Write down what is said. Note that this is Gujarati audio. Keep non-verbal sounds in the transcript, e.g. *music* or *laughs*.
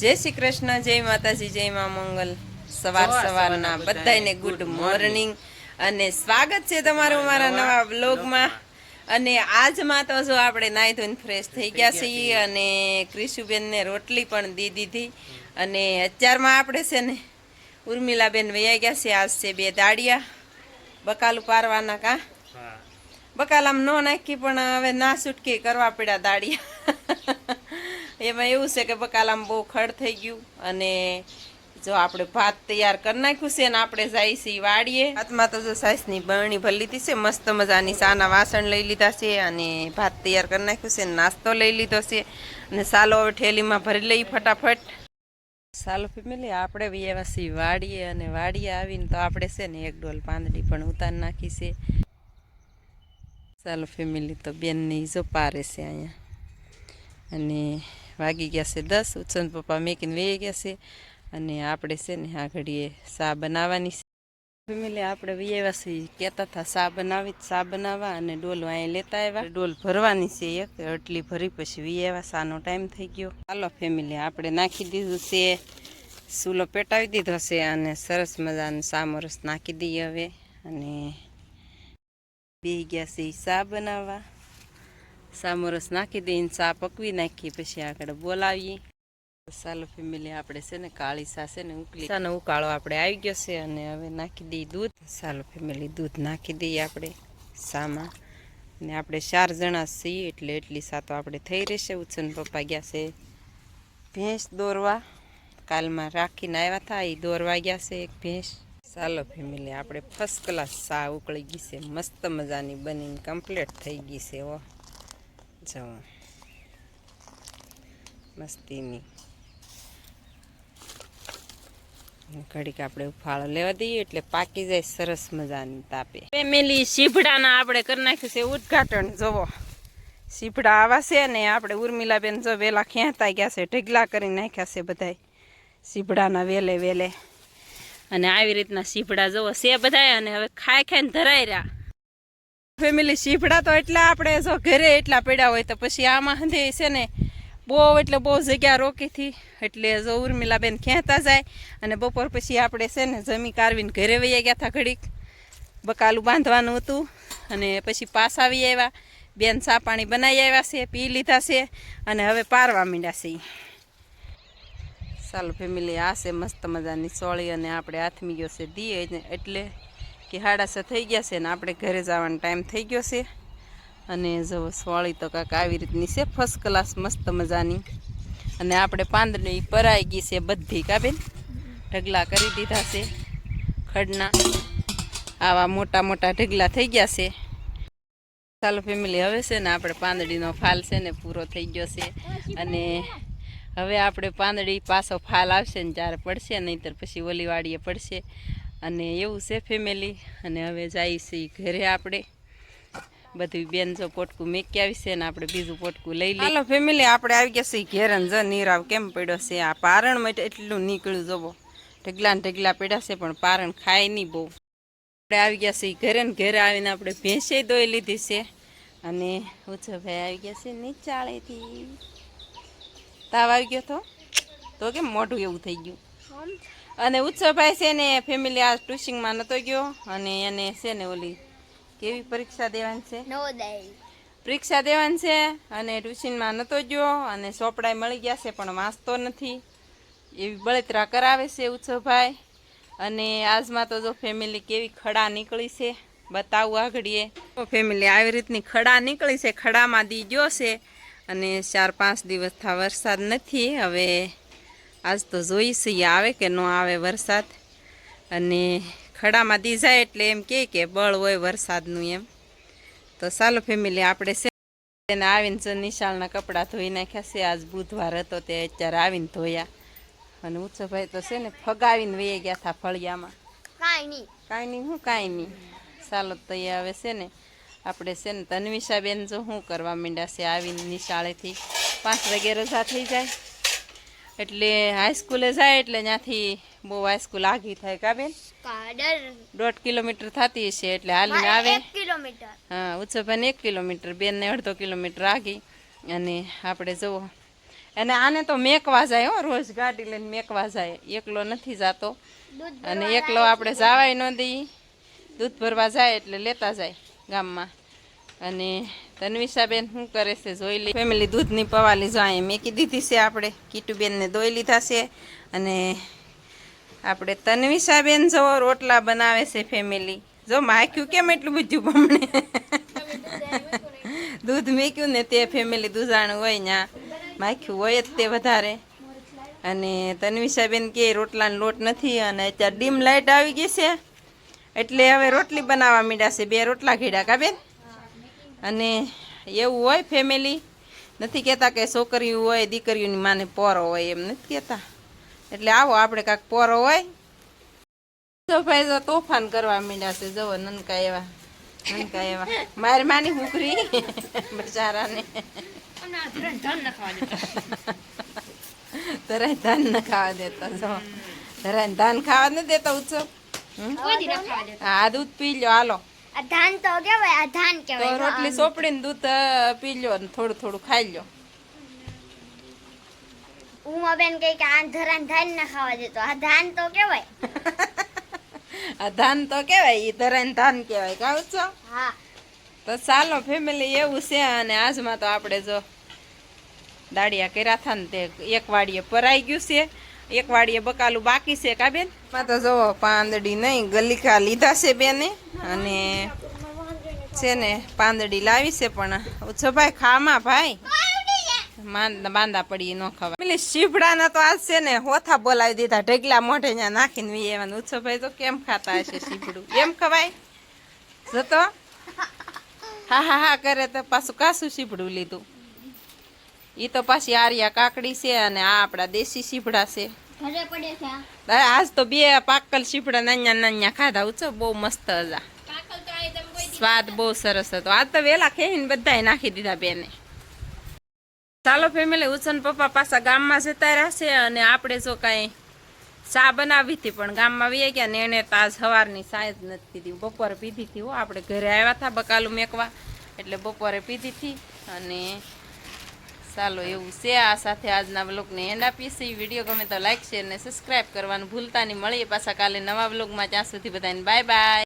જય શ્રી કૃષ્ણ જય માતાજી જય મા મંગલ. સવાર સવારના બધાને ગુડ મોર્નિંગ. અને સ્વાગત છે તમારું મારા નવા બ્લોગમાં અને આજમાં તો જો આપણે નાહી ધોઈને ફ્રેશ થઈ ગયા છીએ અને ક્રિશુબેનને રોટલી પણ દી દીધી. અને અત્યારમાં આપણે છે ને ઉર્મિલાબેન વૈયા ગયા છે. આજ છે બે દાડિયા. બકાલું પારવાના કા? બકાલ આમ ન નાખી પણ હવે ના છૂટકી કરવા પડ્યા દાડિયા. એમાં એવું છે કે બકાલામ બહુ ખડ થઈ ગયું અને જો આપણે ભાત તૈયાર કરી નાખ્યું છે ને આપણે જાય છીએ વાડીએ. હાથમાં તો જો સાસની બરણી ભરી લીધી છે, મસ્ત મજાની સાના વાસણ લઈ લીધા છે અને ભાત તૈયાર કરી નાખ્યું છે નાસ્તો લઈ લીધો છે અને સાલો હવે ઠેલીમાં ભરી લઈ ફટાફટ. સાલો ફેમિલી, આપણે બી એવા છીએ વાડીએ અને વાડીએ આવીને તો આપણે છે ને એક ડોલ પાંદડી પણ ઉતારી નાખી છે. સાલો ફેમિલી, તો બેનની જો પારે છે અહીંયા. અને વાગી ગયા છે દસ. ઉત્સન પપ્પા મેકીને વહી ગયા છે અને આપણે છે ને આ ઘડીએ સા બનાવવાની છે. ફેમિલી આપણે વ્યવા છીએ કહેતા હતા સા બનાવી સા બનાવવા અને ડોલ અહીંયા લેતા આવ્યા. ડોલ ભરવાની છે એક. અટલી ભરી પછી વ્યવા સાનો ટાઈમ થઈ ગયો. ચાલો ફેમિલી, આપણે નાખી દીધું છે. સૂલો પેટાવી દીધો છે અને સરસ મજાનો સામરસ નાખી દઈએ હવે. અને બે ગયા છે ચા બનાવવા. સામરસ નાખી દઈને ચા પકવી નાખી પછી આગળ બોલાવીએ. ચાલો ફેમિલી, આપણે છે ને કાળી છે ને ઉકળી સાનો ઉકાળો આપણે આવી ગયો છે અને હવે નાખી દઈએ દૂધ. ચાલો ફેમિલી, દૂધ નાખી દઈએ આપણે સામાં. ને આપણે ચાર જણા છીએ એટલે એટલી સા તો આપણે થઈ રહેશે. ઉછન પપ્પા ગયા છે ભેંસ દોરવા. કાલમાં રાખીને આવ્યા હતા એ દોરવા ગયા છે એક ભેંસ. ચાલો ફેમિલી, આપણે ફર્સ્ટ ક્લાસ સા ઉકળી ગઈ છે. મસ્ત મજાની બનીને કમ્પ્લીટ થઈ ગઈ છે ઓ જવો મસ્તીની ઘડીક આપણે ઉફાળો લેવા દઈએ એટલે પાકી જાય સરસ મજાની તાપે. ફેમિલી સીભડાના આપણે કરી નાખ્યું છે ઉદઘાટન. જોવો. સીભડા આવા છે ને આપણે ઉર્મિલાબેન જો વેલા ખેંચતા ગયા છે, ઢગલા કરી નાખ્યા છે બધાય. સીભડાના વેલે વેલે. અને આવી રીતના શીભડા જોવો છે બધાય અને હવે ખાઈ ખાઈને ધરાઈ રહ્યા. ફેમિલી શીફડા તો એટલા આપણે જો ઘરે એટલા પડ્યા હોય તો પછી આમાં હંધે છે ને બહુ એટલે બહુ જગ્યા રોકીથી એટલે જો ઉર્મિલાબેન ખેંચતા જાય અને બપોર પછી આપણે છે ને જમી કારવીને ઘરે વહી ગયા હતા ઘડીક. બકાલું બાંધવાનું હતું અને પછી પાસ આવી આવ્યા. બેન ચા પાણી બનાવી આવ્યા છે, પી લીધા છે અને હવે પારવા માંડ્યા છે. ચાલો ફેમિલી આ છે મસ્ત મજાની સોળી અને આપણે હાથમી ગયો છે દીએ એટલે કે હાડાસા થઈ ગયા છે ને આપણે ઘરે જવાનો ટાઈમ થઈ ગયો છે. અને જો સોળી તો કાંક આવી રીતની છે ફર્સ્ટ ક્લાસ મસ્ત મજાની. અને આપણે પાંદડી પરાઈ ગઈ છે બધી કાબેન ઢગલા કરી દીધા છે ખડના. આવા મોટા મોટા ઢગલા થઈ ગયા છે. ચાલો ફેમિલી હવે છે ને આપણે પાંદડીનો ફાલ છે ને પૂરો થઈ ગયો છે. અને હવે આપણે પાંદડી પાછો ફાલ આવશે ને જ્યારે પડશે, નહીંતર પછી ઓલીવાડીએ પડશે. અને એવું છે ફેમિલી અને હવે જાય છે ઘરે આપણે. બધું બેન જો પોટકું મેકી આવી છે ને આપણે બીજું પોટકું લઈ લઈએ. હાલો ફેમિલી આપણે આવી ગયા છીએ ઘેરન જ નીરાવ કેમ પડ્યો છે? આ પારણ માટે એટલું નીકળ્યું જવો. ઢગલા ને ઢગલા પડ્યા છે પણ પારણ ખાય નહીં બહુ. આપણે આવી ગયા છીએ ઘરે ને ઘરે આવીને આપણે ભેંસે દોઈ લીધી છે. અને ઓછો ભાઈ આવી ગયા છે નીચાળેથી તાવ આવી ગયો તો? તો કેમ મોઢું એવું થઈ ગયું? અને ઉત્સવભાઈ છે ને ફેમિલી આ ટ્યુશિંગમાં નહોતો ગયો અને એને છે ને ઓલી કેવી પરીક્ષા દેવાની છે? પરીક્ષા દેવાની છે અને ટ્યુશનમાં નહોતો ગયો અને ચોપડાય મળી ગયા છે પણ વાંચતો નથી. એવી બળતરા કરાવે છે ઉત્સવભાઈ. અને આજમાં તો જો ફેમિલી કેવી ખડા નીકળી છે બતાવું આગળીએ. તો ફેમિલી આવી રીતની ખડા નીકળી છે ખડામાં દી ગયો છે અને ચાર પાંચ દિવસ થા વરસાદ નથી હવે આજ તો જોઈશું આવે કે ન આવે વરસાદ. અને ખડામાં દીજાય એટલે એમ કહે કે બળ હોય વરસાદનું એમ. તો ચાલો ફેમિલી આપણે તેને આવીને જો નિશાળના કપડાં ધોઈ નાખ્યા છે. આજ બુધવાર હતો તે અત્યારે આવીને ધોયા. અને ઉત્સવભાઈ તો છે ને ફગાવીને વહી ગયા હતા ફળિયામાં. કાંઈ નહીં. કાંઈ નહીં હું કાંઈ નહીં. ચાલો તો એ હવે છે ને. આપણે છે ને તન્વિષાબેન જો શું કરવા માંડ્યા છે આવીને નિશાળેથી. પાંચ વાગે રજા થઈ જાય. એટલે હાઈસ્કૂલે જાય એટલે ત્યાંથી બહુ હાઈસ્કૂલ આગી થાય કા બેન? દોઢ કિલોમીટર થતી હશે એટલે હાલીને આવે. કિલોમીટર. હા ઉત્સવભાઈને એક કિલોમીટર બેનને અડધો કિલોમીટર આગી. અને આપણે જુઓ. અને આને તો મેકવા જાય હો રોજ ગાડી લઈને મેકવા જાય. એકલો નથી જાતો. અને એકલો આપણે જવાય ન દઈ દૂધ ભરવા જાય એટલે લેતા જાય ગામમાં. અને તન્વિષાબેન શું કરે છે જોઈ લઈ ફેમિલી દૂધની પવાલી જો અહીંયા મેકી દીધી છે આપણે. કીટુબેનને દોઈ લીધા છે. અને આપણે તન્વિષાબેન જો રોટલા બનાવે છે ફેમિલી જો માખ્યું કેમ એટલું બધું બમણે? દૂધ મેક્યું ને તે ફેમિલી દૂધાણું હોય ત્યાં માખ્યું હોય જ તે વધારે. અને તન્વિષાબેન કે રોટલાનો લોટ નથી અને અત્યારે ડીમ લાઇટ આવી ગઈ છે. એટલે હવે રોટલી બનાવવા મીડા છે. બે રોટલા ઘેડા કા બેન? અને એવું હોય ફેમિલી નથી કહેતા કે છોકરીઓ હોય દીકરીઓની માને પોરો હોય એમ નથી કહેતા. એટલે આવો આપણે કાંક પોરો હોય. તો ભાઈ તો તોફાન કરવા માંડ્યા છે. જવો નનકા એવા નનકા એવા. મારી માની હુકરી બચારાને. તરાય ધાન ન ખાવા દેતા. જો તરાય ધાન ખાવા ન દેતા ઉત્સવ? હા દૂધ પી લ્યો હાલો. આ ધાન તો કેવાય આ ધાન તો કેવાય રોટલી સોપડીને દૂધ પી લ્યો ને થોડું થોડું ખાઈ લ્યો. ઉમા બેન કઈ કે આ ધરાન ધાન ના ખાવા દેતો આ *laughs* ધાન તો કેવાય આ ધાન તો કેવાય ઈ ધરાન ધાન કેવાય કાવ છો? હા. તો ચાલો ફેમિલી એવું છે અને આજમાં તો આપણે જો દાડિયા કર્યા હતા ને તે એક વાડીએ પરાઈ ગયું છે. એક વાડીએ બકાલું બાકી છે કા બેન? તો જો પાંદડી નહીં, ગલિકા લીધા છે બેને. અને છે ને, પાંદડી લાવી છે પણ ઓછો ભાઈ, ખામાં ભાઈ. માંદા પડી ન ખવાય. પેલી શીપડાના તો આજ છે ને, હોથા બોલાવી દીધા, ઢગલા મોઢે ત્યાં નાખીને વી એવાનું ઉછો ભાઈ તો કેમ ખાતા હશે શીપડું કેમ ખવાય? જતો? હા હા હા કરે તો પાછું કાસું શીપડું લીધું. ઈ તો પાછી આર્યા કાકડી છે અને આ આપણા દેશી સીભડા છે. ઘરે પડે છે આજ તો બે પાકલ સીભડા નાના નાના ખાધા ઉચો બહુ મસ્ત હતા. સ્વાદ બહુ સરસ હતો. આજ તો વેલા ખેહીને બધાએ નાખી દીધા બેને. ચાલો ફેમિલી ઉચન પપ્પા પાછા ગામમાં જતા રહેશે અને આપણે જો કાંઈ ચા બનાવી હતી પણ ગામમાં વી ગયા ને એને તાજ સવારની સાંજ નથી પીધી બપોરે પીધી હતી હો આપણે ઘરે આવ્યા હતા બકાલું મેકવા એટલે બપોરે પીધી હતી અને ચાલો, એવું છે આ સાથે આજના બ્લોગને એન્ડ આપીએ છીએ. વીડિયો ગમે તો લાઈક શેર ને સબસ્ક્રાઈબ કરવાનું ભૂલતા નહીં. મળીએ પાછા કાલે નવા બ્લોગમાં ત્યાં સુધી બધાને બાય બાય